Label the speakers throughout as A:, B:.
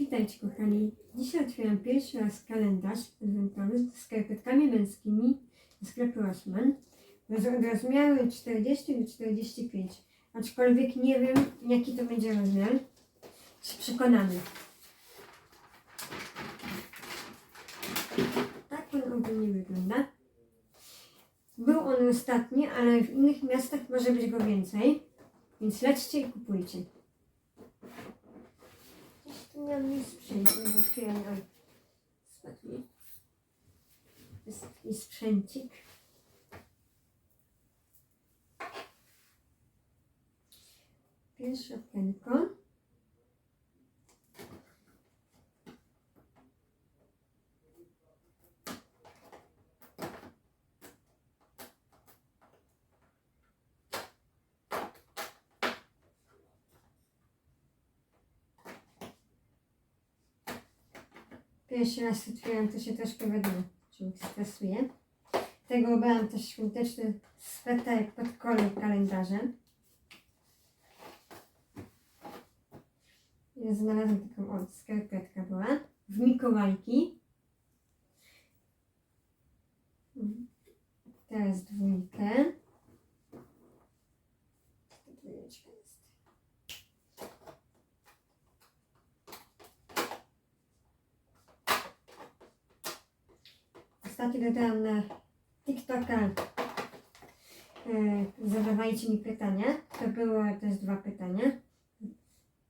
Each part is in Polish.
A: Witajcie kochani. Dzisiaj otwieram pierwszy raz kalendarz adwentowy z skarpetkami męskimi ze sklepu Rossmann. Rozmiary 40 do 45. Aczkolwiek nie wiem jaki to będzie rozmiar. Się przekonamy. Tak on ogólnie wygląda. Był on ostatni, ale w innych miastach może być go więcej. Więc lećcie i kupujcie. Miałam mi sprzęt, nie otwieram, oj, spadł mi. Jest sprzęcik. Pierwsze okienko. Pierwszy raz otwieram, to się troszkę wiadomo, człowiek stresuje. Tego ubrałam też świąteczny sweterek pod kolor kalendarzem. Ja znalazłam taką o, skarpetkę była. W Mikołajki. Teraz dwójkę. Dwójeczka jest. Ostatnio dodałam na TikToka e, zadawajcie mi pytania. To było też dwa pytania.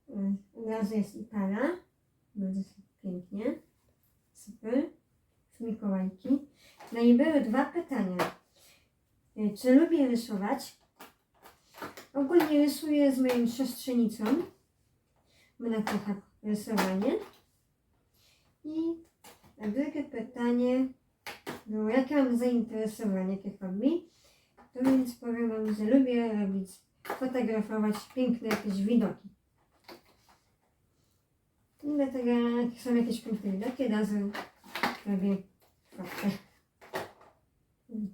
A: E, Od jest i para. Bardzo pięknie. Super. Z Mikołajki. No i były dwa pytania. E, Czy lubię rysować? Ogólnie rysuję z moją siostrzenicą. My na trochę rysowanie. I drugie pytanie było, jakie mam zainteresowanie, jakie hobby. To więc powiem Wam, że lubię robić, fotografować piękne jakieś widoki. I dlatego jak są jakieś piękne widoki, od razu robię fotkę.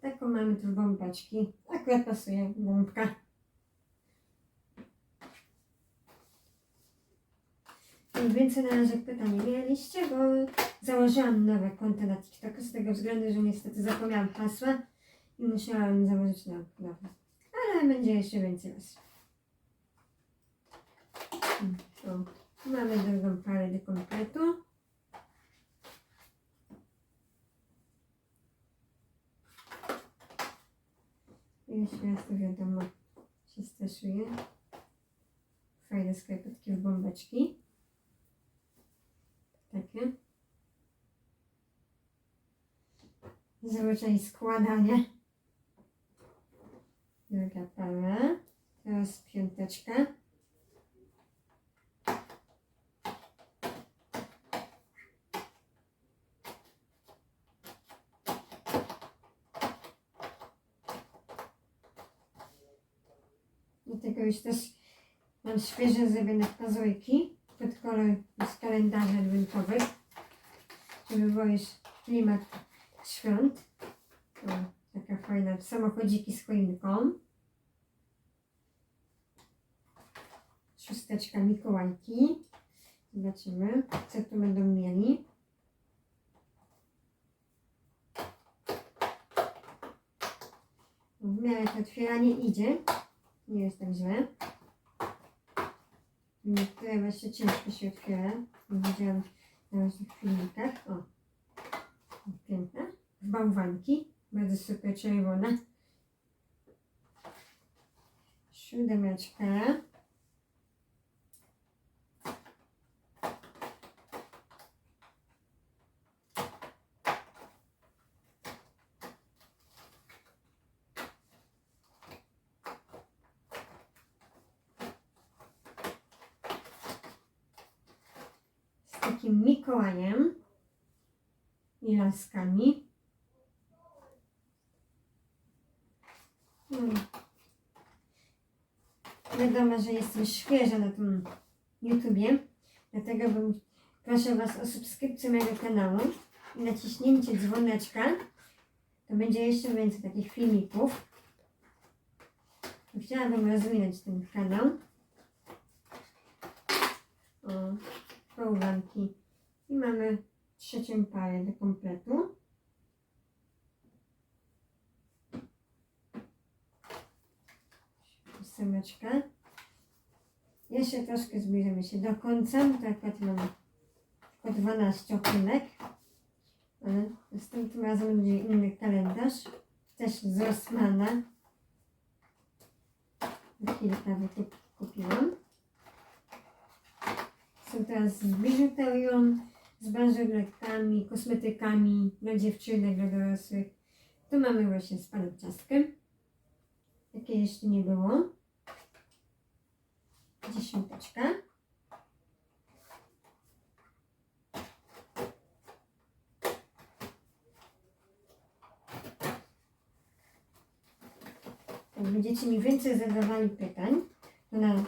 A: Taką mamy tu bombeczki. Akurat pasuje bombka. Więcej na razie pytań nie mieliście, bo założyłam nowe konto na TikToku z tego względu, że niestety zapomniałam hasła i musiałam założyć no- nowe. Ale będzie jeszcze więcej O, mamy drugą parę do kompletu. Jeszcze raz to wiadomo, się stresuje. Fajne skarpetki w bombeczki. Takie. Zwyczaj składania. Druga para. Teraz piąteczka. Do tego już też mam świeże zrobione pazurki pod kolor z kalendarzy adwentowych, żeby było już klimat świąt. O, taka fajna samochodziki z choinką. Szósteczka Mikołajki. Zobaczymy, co tu będą mieli. W miarę to otwieranie idzie. Nie jest tak źle. Niektóre właśnie ciężko się otwiera. Widziałam na różnych filmikach. O, piękne. W bałwanki. Bardzo super czerwone. Siódemeczka. Takim Mikołajem i laskami. Hmm. Wiadomo, że jestem świeża na tym YouTubie, dlatego bym proszę Was o subskrypcję mojego kanału i naciśnięcie dzwoneczka. To będzie jeszcze więcej takich filmików. Chciałabym rozwinąć ten kanał. O. I mamy trzecią parę do kompletu. Ósemeczka. Jeszcze troszkę zbliżymy się do końca. Tak akurat mamy tylko 12 okinek. Ale następnym razem będzie inny kalendarz. Też z Rossmana. Kilka wykup kupiłam. Są teraz z biżuterią, z bransoletkami, kosmetykami dla dziewczynek, dla dorosłych. Tu mamy właśnie z panem ciastkiem. Jakie jeszcze nie było. Dziesiąteczka. Jak będziecie mi więcej zadawali pytań, na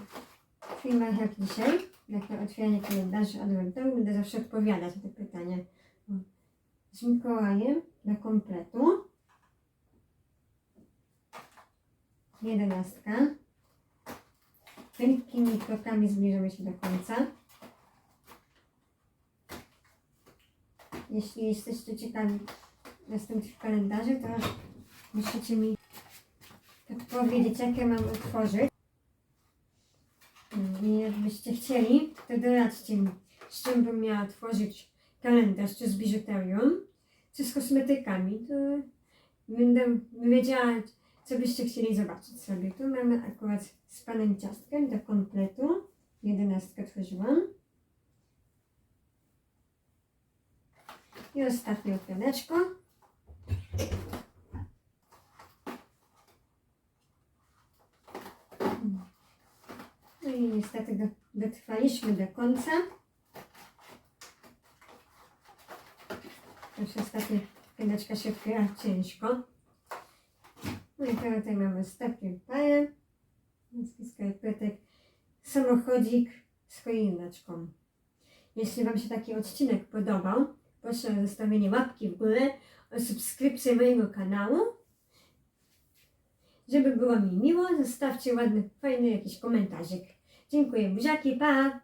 A: filmach jak dzisiaj, jak na otwieranie kalendarzy adwentowych, będę zawsze odpowiadać na te pytania. Z Mikołajem kompletu. Jedenastka. Wielkimi krokami zbliżamy się do końca. Jeśli jesteście ciekawi następnych kalendari, to musicie mi podpowiedzieć, jakie mam utworzyć. Jakbyście chcieli, to doradźcie mi, z czym bym miała tworzyć kalendarz, czy z biżuterią, czy z kosmetykami. To będę wiedziała, co byście chcieli zobaczyć sobie. Tu mamy akurat z panem ciastkiem do kompletu. Jedenastkę tworzyłam. I ostatnie okroneczko. No i niestety do, dotrwaliśmy do końca. Już ostatnia kredeczka się otwiera ciężko. No i teraz tutaj mamy ostatnią parę. Niski skarpetek. Samochodzik z choineczką. Jeśli Wam się taki odcinek podobał, proszę o zostawienie łapki w górę, o subskrypcję mojego kanału. Żeby było mi miło, zostawcie ładny, fajny jakiś komentarzyk. Dziękuję, buziaki, pa!